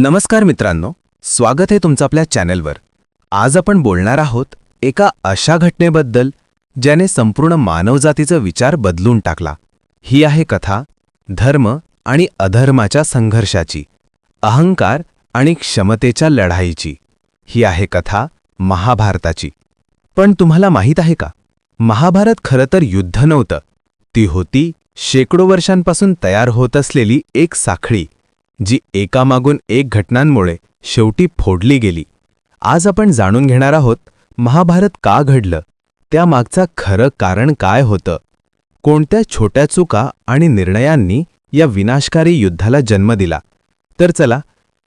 नमस्कार मित्रांनो स्वागत आहे तुमचं आपल्या चॅनलवर. आज आपण बोलणार आहोत एका अशा घटनेबद्दल ज्याने संपूर्ण मानवजातीचा विचार बदलून टाकला. ही आहे कथा धर्म आणि अधर्माच्या संघर्षाची अहंकार आणि क्षमतेच्या लढाईची. ही आहे कथा महाभारताची. पण तुम्हाला माहीत आहे का? महाभारत खरं तर युद्ध नव्हतं. ती होती शेकडो वर्षांपासून तयार होत असलेली एक साखळी. जी एकामागून एक घटनांमुळे शेवटी फोडली गेली. आज आपण जाणून घेणार आहोत महाभारत का घडलं? त्यामागचा खरं कारण काय होतं? कोणत्या छोट्या चुका आणि निर्णयांनी या विनाशकारी युद्धाला जन्म दिला? तर चला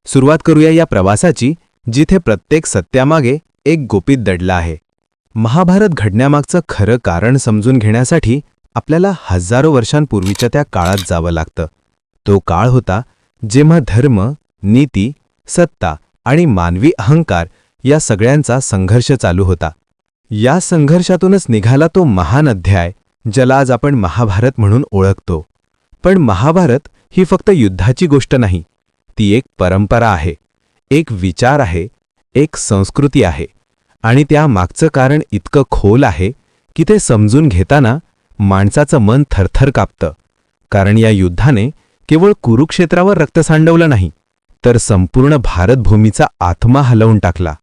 सुरुवात करूया या प्रवासाची जिथे प्रत्येक सत्यामागे एक गोपीत दडला आहे. महाभारत घडण्यामागचं खरं कारण समजून घेण्यासाठी आपल्याला हजारो वर्षांपूर्वीच्या त्या काळात जावं लागतं. तो काळ होता जेव्हा धर्म नीती सत्ता आणि मानवी अहंकार या सगळ्यांचा संघर्ष चालू होता. या संघर्षातूनच निघाला तो महान अध्याय ज्याला आज आपण महाभारत म्हणून ओळखतो. पण महाभारत ही फक्त युद्धाची गोष्ट नाही ती एक परंपरा आहे एक विचार आहे एक संस्कृती आहे. आणि त्या मागचं कारण इतकं खोल आहे की ते समजून घेताना माणसाचं मन थरथर कापतं. कारण या युद्धाने केवळ कुरुक्षेत्रावर रक्त सांडवलं नाही तर संपूर्ण भारतभूमीचा आत्मा हलवून टाकला.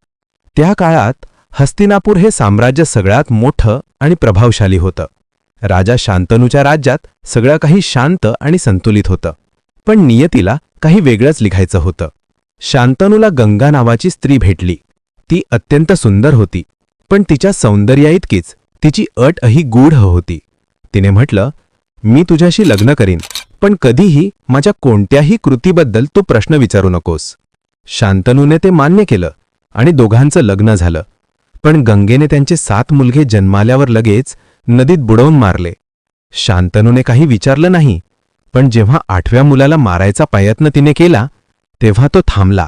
त्या काळात हस्तिनापूर हे साम्राज्य सगळ्यात मोठं आणि प्रभावशाली होतं. राजा शांतनूच्या राज्यात सगळं काही शांत आणि संतुलित होतं. पण नियतीला काही वेगळंच लिखायचं होतं. शांतनूला गंगा नावाची स्त्री भेटली. ती अत्यंत सुंदर होती पण तिच्या सौंदर्याइतकीच तिची अट अही गूढ होती. तिने म्हटलं मी तुझ्याशी लग्न करीन. पण कधीही माझ्या कोणत्याही कृतीबद्दल तू प्रश्न विचारू नकोस. शांतनूने ते मान्य केलं आणि दोघांचं लग्न झालं. पण गंगेने त्यांचे सात मुलगे जन्माल्यावर लगेच नदीत बुडवून मारले. शांतनूने काही विचारलं नाही पण जेव्हा आठव्या मुलाला मारायचा प्रयत्न तिने केला तेव्हा तो थांबला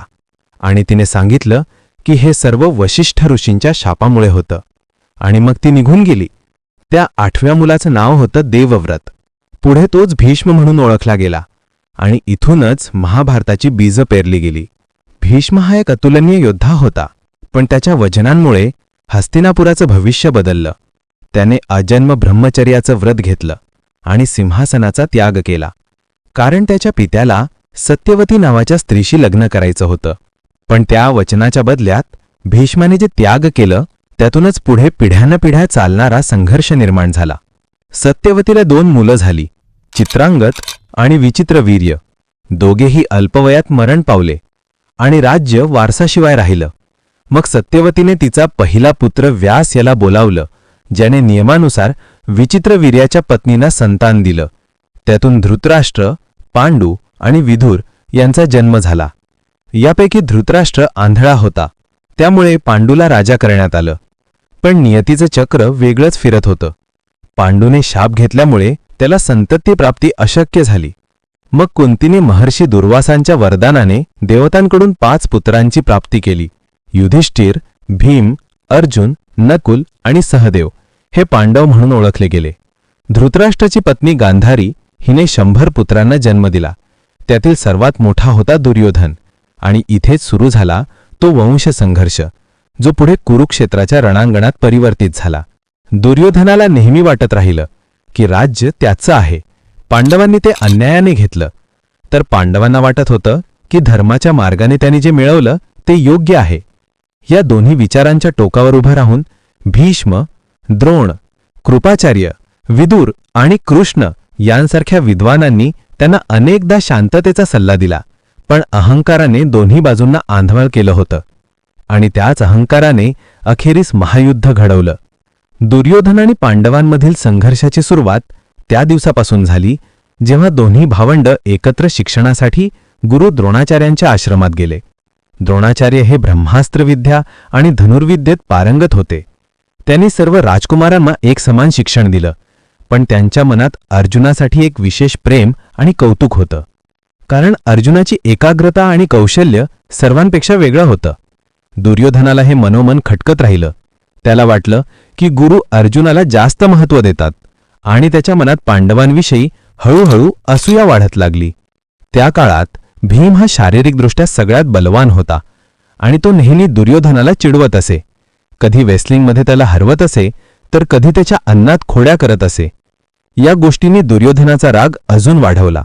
आणि तिने सांगितलं की हे सर्व वशिष्ठ ऋषींच्या शापामुळे होतं आणि मग ती निघून गेली. त्या आठव्या मुलाचं नाव होतं देवव्रत. पुढे तोच भीष्म म्हणून ओळखला गेला. आणि इथूनच महाभारताची बीजं पेरली गेली. भीष्म हा एक अतुलनीय योद्धा होता पण त्याच्या वचनांमुळे हस्तिनापुराचं भविष्य बदललं. त्याने अजन्म ब्रह्मचर्याचं व्रत घेतलं आणि सिंहासनाचा त्याग केला. कारण त्याच्या पित्याला सत्यवती नावाच्या स्त्रीशी लग्न करायचं होतं. पण त्या वचनाच्या बदल्यात भीष्माने जे त्याग केलं त्यातूनच पुढे पिढ्यानपिढ्या चालणारा संघर्ष निर्माण झाला. सत्यवतीला दोन मुलं झाली चित्रांगत आणि विचित्रवीर्य दोघेही अल्पवयात मरण पावले आणि राज्य वारसाशिवाय राहिलं. मग सत्यवतीने तिचा पहिला पुत्र व्यास याला बोलावलं ज्याने नियमानुसार विचित्रवीर्याच्या पत्नींना संतान दिलं. त्यातून धृतराष्ट्र पांडू आणि विधुर यांचा जन्म झाला. यापैकी धृतराष्ट्र आंधळा होता. त्यामुळे पांडूला राजा करण्यात आलं. पण नियतीचं चक्र वेगळंच फिरत होतं. पांडूने शाप घेतल्यामुळे त्याला संततीप्राप्ती अशक्य झाली. मग कुंतीने महर्षी दुर्वासांच्या वरदानाने देवतांकडून पाच पुत्रांची प्राप्ती केली. युधिष्ठिर भीम अर्जुन नकुल आणि सहदेव हे पांडव म्हणून ओळखले गेले. धृतराष्ट्राची पत्नी गांधारी हिने शंभर पुत्रांना जन्म दिला. त्यातील सर्वात मोठा होता दुर्योधन आणि इथेच सुरू झाला तो वंशसंघर्ष जो पुढे कुरुक्षेत्राच्या रणांगणात परिवर्तित झाला. दुर्योधनाला नेहमी वाटत राहिलं की राज्य त्याचं आहे. पांडवांनी ते अन्यायाने घेतलं. तर पांडवांना वाटत होतं की धर्माच्या मार्गाने त्यांनी जे मिळवलं ते योग्य आहे. या दोन्ही विचारांच्या टोकावर उभं राहून भीष्म द्रोण कृपाचार्य विदुर आणि कृष्ण यांसारख्या विद्वानांनी त्यांना अनेकदा शांततेचा सल्ला दिला पण अहंकाराने दोन्ही बाजूंना आंधवळ केलं होतं. आणि त्याच अहंकाराने अखेरीस महायुद्ध घडवलं. दुर्योधन आणि पांडवांमधील संघर्षाची सुरुवात त्या दिवसापासून झाली जेव्हा दोन्ही भावंड एकत्र शिक्षणासाठी गुरु द्रोणाचार्यांच्या आश्रमात गेले. द्रोणाचार्य हे ब्रह्मास्त्रविद्या आणि धनुर्विद्येत पारंगत होते. त्यांनी सर्व राजकुमारांना एक समान शिक्षण दिलं पण त्यांच्या मनात अर्जुनासाठी एक विशेष प्रेम आणि कौतुक होतं. कारण अर्जुनाची एकाग्रता आणि कौशल्य सर्वांपेक्षा वेगळं होतं. दुर्योधनाला हे मनोमन खटकत राहिलं. त्याला वाटलं की गुरु अर्जुनाला जास्त महत्त्व देतात आणि त्याच्या मनात पांडवांविषयी हळूहळू असूया वाढत लागली. त्या काळात भीम हा शारीरिकदृष्ट्या सगळ्यात बलवान होता आणि तो नेहमी दुर्योधनाला चिडवत असे. कधी वेस्लिंगमध्ये त्याला हरवत असे तर कधी त्याच्या अन्नात खोड्या करत असे. या गोष्टींनी दुर्योधनाचा राग अजून वाढवला.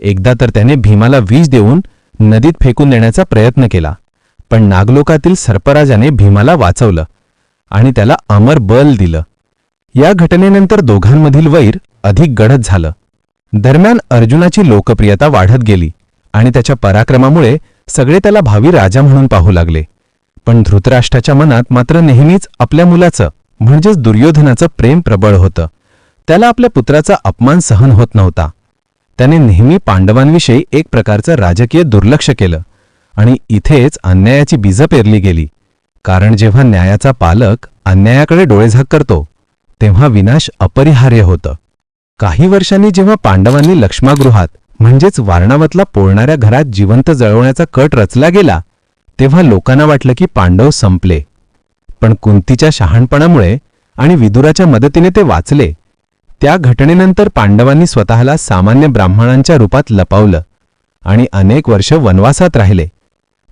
एकदा तर त्याने भीमाला विष देऊन नदीत फेकून देण्याचा प्रयत्न केला पण नागलोकातील सर्पराजाने भीमाला वाचवलं. आणि त्याला अमर बल दिलं. या घटनेनंतर दोघांमधील वैर अधिक गडद झालं. दरम्यान अर्जुनाची लोकप्रियता वाढत गेली आणि त्याच्या पराक्रमामुळे सगळे त्याला भावी राजा म्हणून पाहू लागले. पण धृतराष्ट्राच्या मनात मात्र नेहमीच आपल्या मुलाचं म्हणजेच दुर्योधनाचं प्रेम प्रबळ होतं. त्याला आपल्या पुत्राचा अपमान सहन होत नव्हता. त्याने नेहमी पांडवांविषयी एक प्रकारचं राजकीय दुर्लक्ष केलं आणि इथेच अन्यायाची बीजं पेरली गेली. कारण जेव्हा न्यायाचा पालक अन्यायाकडे डोळेझाक करतो तेव्हा विनाश अपरिहार्य होतं. काही वर्षांनी जेव्हा पांडवांनी लक्ष्मागृहात म्हणजेच वारणावतला पोळणाऱ्या घरात जिवंत जळवण्याचा कट रचला गेला तेव्हा लोकांना वाटलं की पांडव संपले. पण कुंतीच्या शहाणपणामुळे आणि विदुराच्या मदतीने ते वाचले. त्या घटनेनंतर पांडवांनी स्वतःला सामान्य ब्राह्मणांच्या रूपात लपावलं आणि अनेक वर्ष वनवासात राहिले.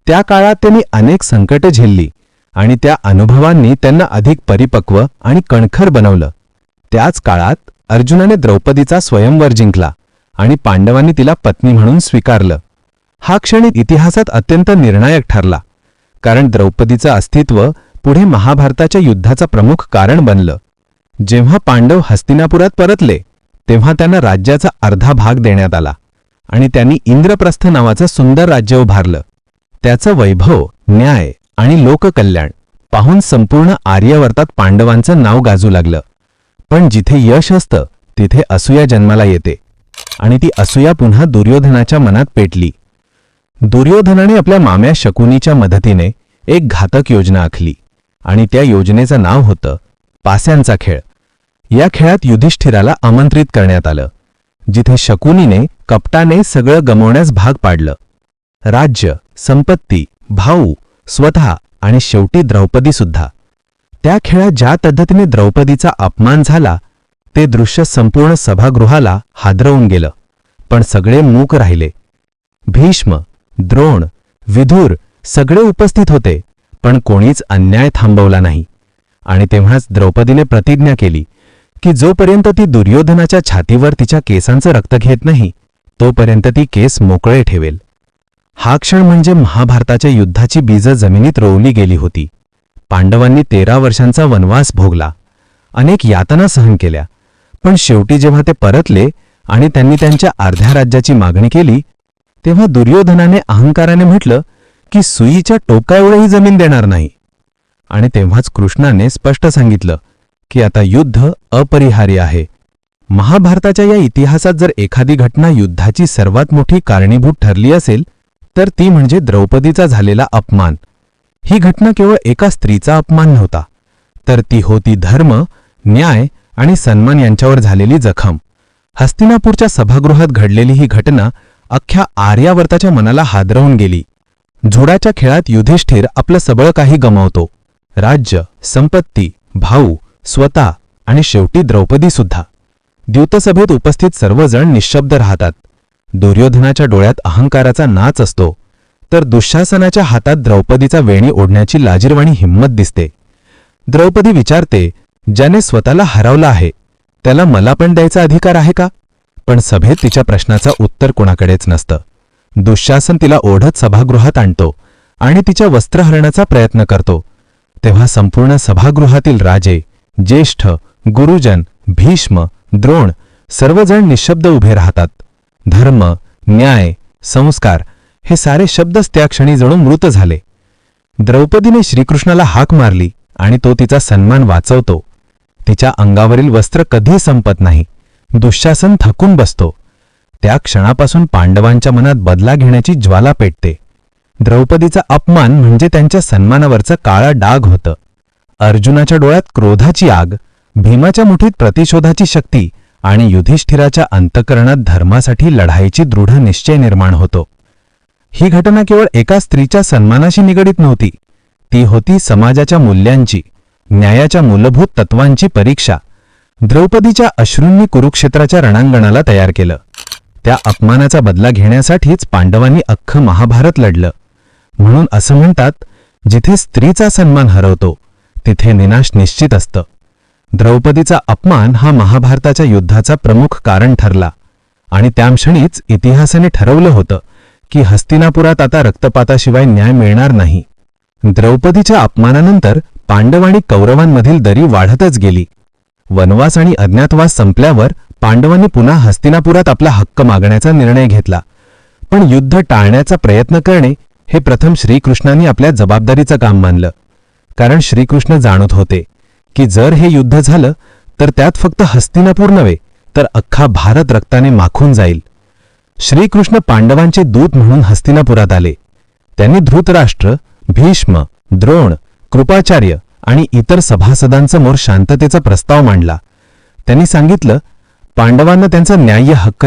त्या काळात त्यांनी अनेक संकटे झेलली. आणि त्या अनुभवांनी त्यांना अधिक परिपक्व आणि कणखर बनवलं. त्याच काळात अर्जुनाने द्रौपदीचा स्वयंवर जिंकला आणि पांडवांनी तिला पत्नी म्हणून स्वीकारलं. हा क्षण इतिहासात अत्यंत निर्णायक ठरला कारण द्रौपदीचं अस्तित्व पुढे महाभारताच्या युद्धाचं प्रमुख कारण बनलं. जेव्हा पांडव हस्तिनापुरात परतले तेव्हा त्यांना राज्याचा अर्धा भाग देण्यात आला आणि त्यांनी इंद्रप्रस्थ नावाचं सुंदर राज्य उभारलं. त्याचं वैभव न्याय आणि लोककल्याण पाहून संपूर्ण आर्यवर्तात पांडवांचं नाव गाजू लागलं. पण जिथे यश असतं तिथे असूया जन्माला येते. आणि ती असूया पुन्हा दुर्योधनाच्या मनात पेटली. दुर्योधनाने आपल्या माम्या शकुनीच्या मदतीने एक घातक योजना आखली. आणि त्या योजनेचं नाव होतं पास्यांचा खेळ. या खेळात युधिष्ठिराला आमंत्रित करण्यात आलं जिथे शकुनीने कपटाने सगळं गमवण्यास भाग पाडलं. राज्य संपत्ती भाऊ स्वतः आणि शेवटी द्रौपदी सुद्धा. त्या खेळात ज्या पद्धतीने द्रौपदीचा अपमान झाला ते दृश्य संपूर्ण सभागृहाला हादरवून गेलं पण सगळे मूक राहिले. भीष्म द्रोण विधूर सगळे उपस्थित होते पण कोणीच अन्याय थांबवला नाही. आणि तेव्हाच द्रौपदीने प्रतिज्ञा केली की जोपर्यंत ती दुर्योधनाच्या छातीवर तिच्या केसांचं रक्त घेत नाही तोपर्यंत ती केस मोकळे ठेवेल. हा क्षण म्हणजे महाभारताच्या युद्धाची बीजं जमिनीत रोवली गेली होती. पांडवांनी तेरा वर्षांचा वनवास भोगला. अनेक यातना सहन केल्या. पण शेवटी जेव्हा ते परतले आणि त्यांनी त्यांच्या अर्ध्या राज्याची मागणी केली तेव्हा दुर्योधनाने अहंकाराने म्हटलं की सुईच्या टोकाएवढंही जमीन देणार नाही. आणि तेव्हाच कृष्णाने स्पष्ट सांगितलं की आता युद्ध अपरिहार्य आहे. महाभारताच्या या इतिहासात जर एखादी घटना युद्धाची सर्वात मोठी कारणीभूत ठरली असेल तर ती म्हणजे द्रौपदीचा झालेला अपमान. ही घटना केवळ एका स्त्रीचा अपमान नव्हता तर ती होती धर्म न्याय आणि सन्मान यांच्यावर झालेली जखम. हस्तिनापूरच्या सभागृहात घडलेली ही घटना अख्ख्या आर्यावर्ताच्या मनाला हादरवून गेली. झुडाच्या खेळात युधिष्ठिर आपलं सबळ काही गमावतो. राज्य संपत्ती भाऊ स्वतः आणि शेवटी द्रौपदी सुद्धा द्यूतसभेत उपस्थित सर्वजण निशब्द राहतात. दुर्योधनाच्या डोळ्यात अहंकाराचा नाच असतो तर दुःशासनाच्या हातात द्रौपदीचा वेणी ओढण्याची लाजीरवाणी हिंमत दिसते. द्रौपदी विचारते ज्याने स्वतःला हरवलं आहे त्याला मला पण द्यायचा अधिकार आहे का? पण सभेत तिच्या प्रश्नाचं उत्तर कोणाकडेच नसतं. दुःशासन तिला ओढत सभागृहात आणतो आणि तिच्या वस्त्रहरणाचा प्रयत्न करतो. तेव्हा संपूर्ण सभागृहातील राजे ज्येष्ठ गुरुजन भीष्म द्रोण सर्वजण निशब्द उभे राहतात. धर्म न्याय संस्कार हे सारे शब्दच त्या क्षणी जणू मृत झाले. द्रौपदीने श्रीकृष्णाला हाक मारली आणि तो तिचा सन्मान वाचवतो. तिच्या अंगावरील वस्त्र कधी संपत नाही. दुःशासन थकून बसतो. त्या क्षणापासून पांडवांच्या मनात बदला घेण्याची ज्वाला पेटते. द्रौपदीचा अपमान म्हणजे त्यांच्या सन्मानावरचं काळा डाग होतं. अर्जुनाच्या डोळ्यात क्रोधाची आग भीमाच्या मुठीत प्रतिशोधाची शक्ती आणि युधिष्ठिराच्या अंतकरणात धर्मासाठी लढाईची दृढ निश्चय निर्माण होतो. ही घटना केवळ एका स्त्रीच्या सन्मानाशी निगडीत नव्हती. ती होती समाजाच्या मूल्यांची न्यायाच्या मूलभूत तत्वांची परीक्षा. द्रौपदीच्या अश्रूंनी कुरुक्षेत्राच्या रणांगणाला तयार केलं. त्या अपमानाचा बदला घेण्यासाठीच पांडवांनी अख्खं महाभारत लढलं. म्हणून असं म्हणतात जिथे स्त्रीचा सन्मान हरवतो तिथे निनाश निश्चित असतं. द्रौपदीचा अपमान हा महाभारताच्या युद्धाचा प्रमुख कारण ठरला. आणि त्याक्षणीच इतिहासाने ठरवलं होतं की हस्तिनापुरात आता रक्तपाताशिवाय न्याय मिळणार नाही. द्रौपदीच्या अपमानानंतर पांडव आणि कौरवांमधील दरी वाढतच गेली. वनवास आणि अज्ञातवास संपल्यावर पांडवांनी पुन्हा हस्तिनापुरात आपला हक्क मागण्याचा निर्णय घेतला. पण युद्ध टाळण्याचा प्रयत्न करणे हे प्रथम श्रीकृष्णांनी आपल्या जबाबदारीचं काम मानलं. कारण श्रीकृष्ण जाणत होते की जर हे युद्ध झालं तर त्यात फक्त हस्तिनापूर नव्हे तर अख्खा भारत रक्ताने माखून जाईल. श्रीकृष्ण पांडवांचे दूत म्हणून हस्तिनापुरात आले. त्यांनी धृतराष्ट्र भीष्म द्रोण कृपाचार्य आणि इतर सभासदांसमोर शांततेचा प्रस्ताव मांडला. त्यांनी सांगितलं पांडवांना त्यांचा न्याय्य हक्क